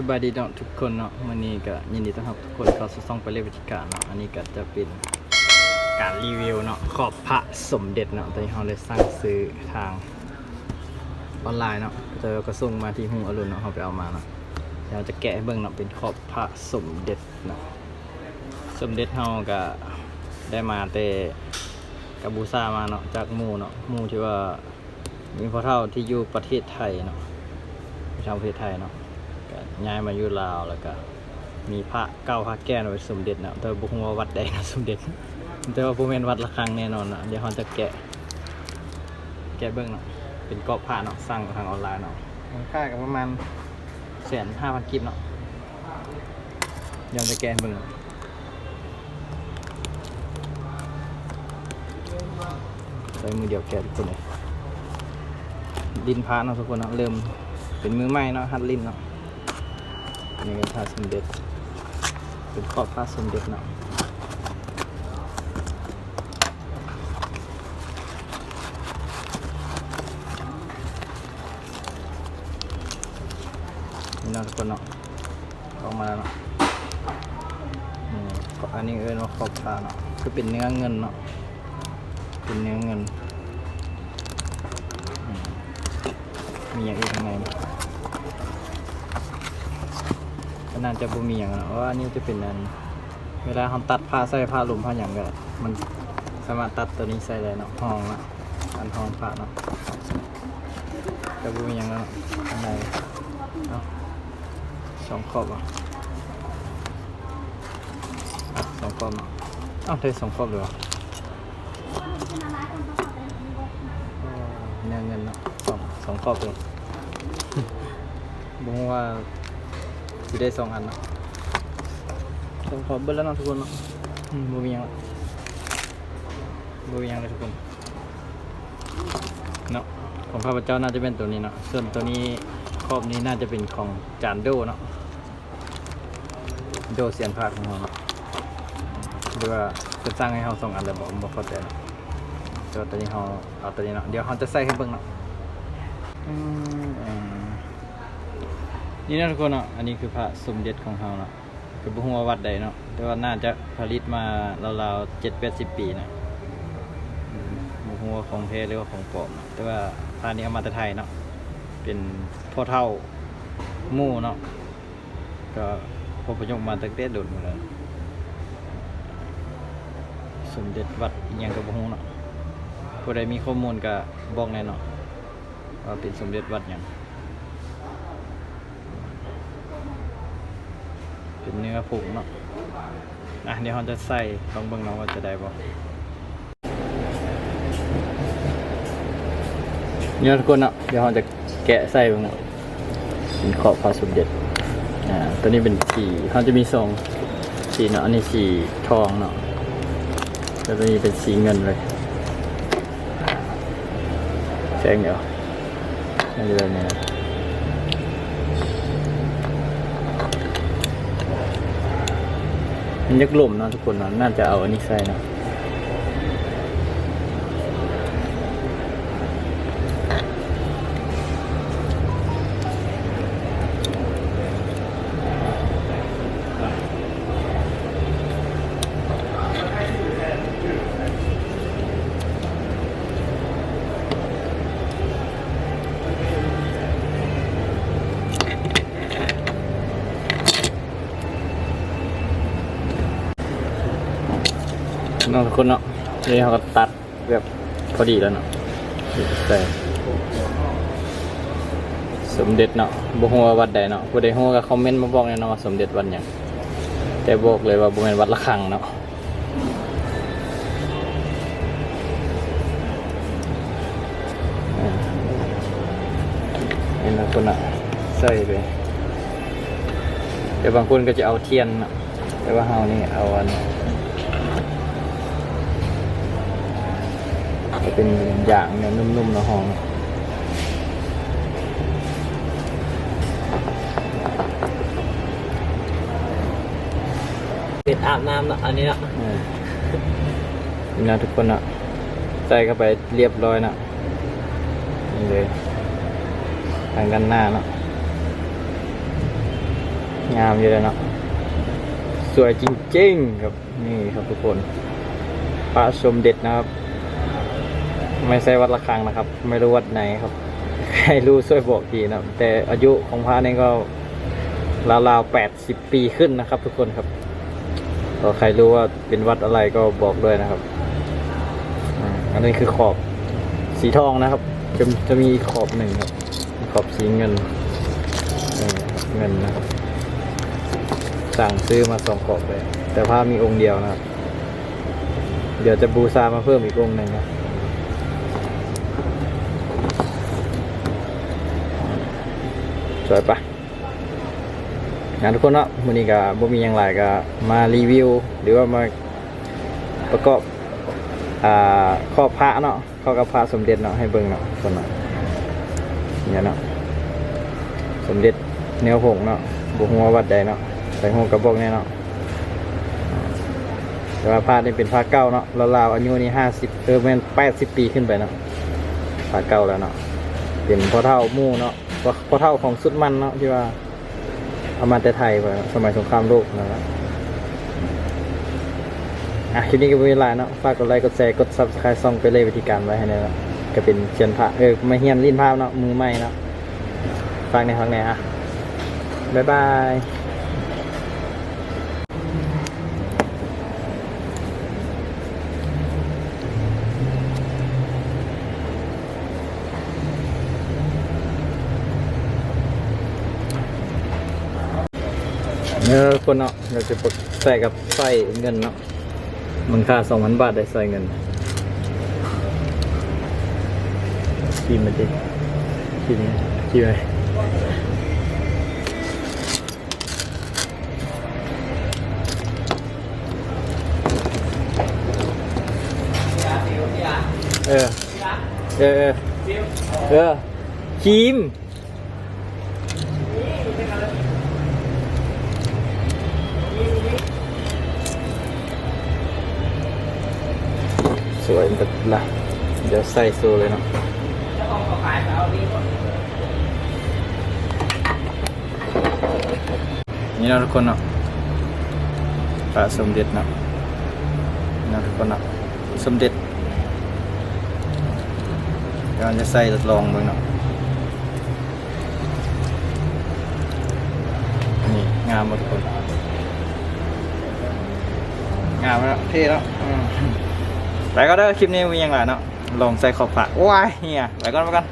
สบายดีเนาะทุกคนเนาะวันนี้ก็ยินดีต้อนรับทุกคนเข้าสู่ช่องไปเรียวิธีการเนาะอันนี้ก็จะเป็นการรีวิวเนาะขอบพระสมเด็จเนาะตอนนี้เราเลยสร้างซื้อทางออนไลน์เนาะเจอก็ส่งมาที่หุงอรุณเนาะเราไปเอามาเนาะเดี๋ยวจะแกะให้เบิ่งเนาะเป็นขอบพระสมเด็จเนาะสมเด็จเราก็ได้มาแต่กับูซามาเนาะจากหมู่เนาะหมู่ที่ว่ามีพ่อเฒ่าที่อยู่ประเทศไทยเนาะชาวประเทศไทยเนาะ ย้ายมาอยู่ลาวแล้วก็มีพระเก้าพระแก้วไว้สมเด็จนะแต่บุคงว่าวัดใดนะสมเด็จ แต่ว่าผู้เมนวัดละครังแน่นอนนะเดี๋ยวเราจะแกะ แกะเบื้องเนาะเป็นกรอบผ้าเนาะสั่งทางออนไลน์เนาะมูลค่าก็ประมาณแสนห้าพันกิบเนาะยวเราจะแกะเบื้องเนาะใช้มือเดียวแกะทุกคนเลยดินพระเนาะทุกคนเนาะเริ่มเป็นมือใหม่เนาะฮัดลินเนาะ อันนี้เป็นพระสมเด็จ เป็นขอบพระสมเด็จเนาะนี่นะทุกคนเนาะออกมาแล้วเนาะนี่อันนี้เอิ้นว่าขอบพระเนาะคือเป็นเนื้อเงินเนาะเป็นเนื้อเงิน มีอย่างอื่นข้างในไห มก็น่าจะบ่มีอย่างนั้นเพราะว่านี่จะเป็นอันเวลาเราตัดผ้าใส่ผ้าหลุมผ้าอย่างก็มันสามารถตัดตัวนี้ใส่ได้เนาะห้องละอันห้องผ้าเนาะแต่บ่มีอย่างนั้นเนาะข้างในเนาะสองขอบอะสองขอบเนาะอ้าวได้สองขอบเลยวะเนื้อเงินเนาะสองสองขอบเลยบอกว่า สิได้สองอันเนาะสองขอบเบิ้ลแล้วเนาะทุกคนเนาะอืมบ่มียังละบ่มียังเลยทุกคนเนาะของข้าพเจ้าน่าจะเป็นตัวนี้เนาะส่วนตัวนี้ครอบนี้น่าจะเป็นของจานโดเนาะโดเสียนพาดของเราเนาะหรือว่าจะสร้างให้เราสองอันเลยบอกบ่เข้าใจเนาะแต่ว่าตัวนี้เราเอาตัวนี้เนาะเดี๋ยวเราจะใส่ให้เบิ่งเนาะอืม นี่นะทุกคนเนาะอันนี้คือพระสมเด็จของเราเนาะคือบุหัวาวัดใดเนาะแต่ว่าน่าจะผลิตมาราวๆเจ็ดแปดสิบปีนะบุหัวาของแท้หรือว่าของปลอมแต่ว่าพระนี้เอามาแต่ไทยเนาะเป็นพ่อเท่ามู่เนาะก็พอประยกมาตั้งแต่โดดมาแล้วสมเด็จวัดยังกับบุหัวเนาะผู้ใดมีข้อมูลก็บอกแน่เนาะว่าเป็นสมเด็จวัดยัง เป็นเนื้อผงเนาะอะเดี๋ยวเราจะใส่ลองเบิ่งเนาะว่าจะได้บ่เนี่ยทุกคนเนาะเดี๋ยวเราจะแกะใส่เบิ่งเนาะเป็นขอบพระสมเด็จอ่าตัวนี้เป็นสีเขาจะมีสองสีเนาะอันนี้สีทองเนาะแล้วตัวนี้เป็นสีเงินเลยแสงเดี๋ยวน่าจะแบบนี้น มันยักลมเนะทุกคนเนะน่าจะเอาอันนี้ใส่เนะ นอะทุกคนเนาะนี่เขาก็ตัดแบบพอดีแล้วเนาะใส่สมเด็จเนาะบ่ฮู้ว่าวัดใดเนาะผู้ใดฮู้ก็คอมเมนต์มาบอกแน่เนาะว่าสมเด็จวัดหยังแต่บอกเลยว่าบ่แม่นวัดละคังเนาะอ่านี่นะคนอะใส่ไปแต่บางคนก็จะเอาเทียนเนาะแต่ว่าเฮานี่เอาอัน จะเป็นอย่างเนี่ยนุ่มๆนะหอมเป็ดอาบน้ำเนาะอันนี้เนาะเออนี่นะทุกคนนะใส่เข้าไปเรียบร้อยนะนี่เลยทางด้านหน้าเนาะงามอยู่เลยเนาะสวยจริงๆครับนี่ครับทุกคนพระสมเด็จนะครับ ไม่ใช่วัดระฆังนะครับ ไม่รู้วัดไหนครับใครรู้ช่วยบอกทีนะครับ แต่อายุของพระนี่ก็ราวๆแปดสิบปีขึ้นนะครับ ทุกคนครับก็ใครรู้ว่าเป็นวัดอะไรก็บอกด้วยนะครับอันนี้คือขอบสีทองนะครับ จะจะมีขอบหนึ่งครับ ขอบสีเงินเงินนะครับ สั่งซื้อมาสองขอบเลย แต่ผ้ามีองค์เดียวนะครับ เดี๋ยวจะบูชามาเพิ่มอีกองค์หนึ่งครับ สวยปะงานทุกคนเนาะวันนี้ก็บ่มีอย่างไรก็มารีวิว หรือว่ามาประกอบอ่าข้อพระเนาะข้อกับพระสมเด็จเนาะให้เบิ่งเนาะคนเนาะเนี่ยเนาะสมเด็จเนื้อผงเนาะบุหัววัดใดเนาะใส่หัวกระบอกเนี่ยเนาะแต่ว่าพระนี่เป็นพระเก่าเนาะราวๆอายุนี่ห้าสิบเออแม่นแปดสิบปีขึ้นไปเนาะพระเก่าแล้วเนาะเป็นพ่อเท่ามู่เนาะ พอเท่าของสุดมันเนาะที่ว่า เอามาแต่ไทยไปสมัยสงครามโลกนะครับอะคลิปนี้ก็เป็นเวลาเนาะฝากกดไลค์กดแชร์กดซับสไครต์ซ่องไปเลยวิธีการไว้ให้แน่ยนะก็เป็นเชียนพระเออมาเฮียนลิ้นภาพเนาะมือใหม่เนาะฝากในฟังในอะบ๊ายบาย เนี่ยคนเนาะเราจะปลดใส่กับใส่เงินเนาะมันค่าสองพันบาทได้ใส่เงินชิมมาดิชิมชิมเลยเออ เออ เออเออชิม สวยแบบละเดี๋ยวใส่โซเลยเนาะนี่เนาะทุกคนเนาะพระสมเด็จเนาะนี่เนาะทุกคนเนาะสมเด็จเดี๋ยวเราจะใส่ทดลองเบิ่งเนาะนี่งามหมดทุกคนงามแล้วเท่แล้ว อืมไปก็ได้อคลิปนี้มีอย่างไรเนาะลองใส่ขอบฝาว้ายเฮียไปก่อนไปก่อน